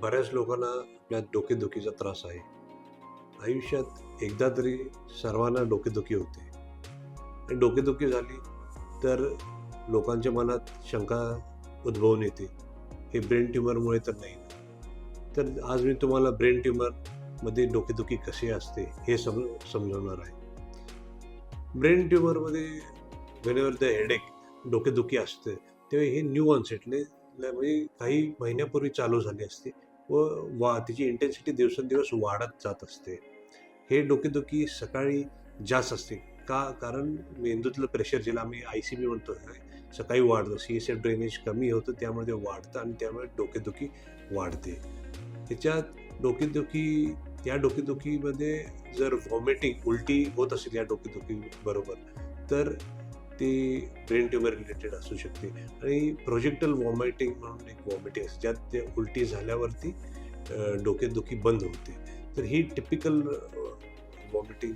बऱ्याच लोकांना आपल्या डोकेदुखीचा त्रास आहे. आयुष्यात एकदा तरी सर्वांना डोकेदुखी होते. आणि डोकेदुखी झाली तर लोकांच्या मनात शंका उद्भवून येते. हे ब्रेन ट्युमरमुळे तर नाही. तर आज मी तुम्हाला ब्रेन ट्युमरमध्ये डोकेदुखी कशी असते हे सम समजवणार आहे. ब्रेन ट्युमरमध्ये वेनेवर द हेडेक डोकेदुखी असते तेव्हा हे न्यू ऑनसेटले म्हणजे काही महिन्यापूर्वी चालू झाली असते. व वा तिची इंटेन्सिटी दिवसेंदिवस वाढत जात असते. हे डोकेदुखी सकाळी जास्त असते. का? कारण मेंदूतलं प्रेशर ज्याला आम्ही आय सी बी म्हणतो सकाळी वाढतं. सी एस एफ ड्रेनेज कमी होतं त्यामुळे ते वाढतं आणि त्यामुळे डोकेदुखी वाढते. त्याच्यात डोकेदुखी या डोकेदुखीमध्ये जर व्हॉमिटिंग उलटी होत असेल या डोकेदुखीबरोबर तर ती ब्रेन ट्युमर रिलेटेड असू शकते. आणि प्रोजेक्टल वॉमिटिंग म्हणून एक वॉमिटिंग असते ज्यात ते उलटी झाल्यावरती डोकेदुखी बंद होते. तर ही टिपिकल वॉमिटिंग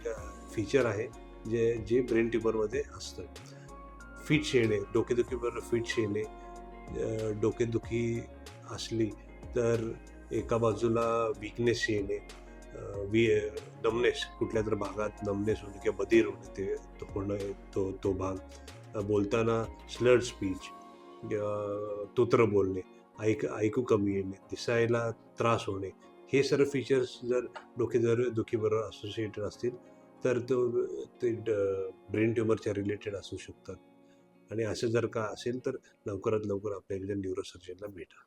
फीचर आहे जे जे ब्रेन ट्युमरमध्ये असतं. फिट्स येणे डोकेदुखीवर फिट्स येणे डोकेदुखी असली तर एका बाजूला विकनेस येणे वी नमनेस कुठल्या तर भागात नमनेस होणे किंवा बधीर होणे ते तो होणं तो तो भाग. बोलताना स्लड स्पीच तोत्र बोलणे ऐक ऐकू कमी येणे दिसायला त्रास होणे हे सर्व फीचर्स जर डोके जर दुखीबरोबर असोसिएटेड असतील तर तो ते ब्रेन ट्युमरच्या रिलेटेड असू शकतात. आणि असं जर का असेल तर लवकरात लवकर आपल्या एकदा न्यूरोसर्जनला भेटा.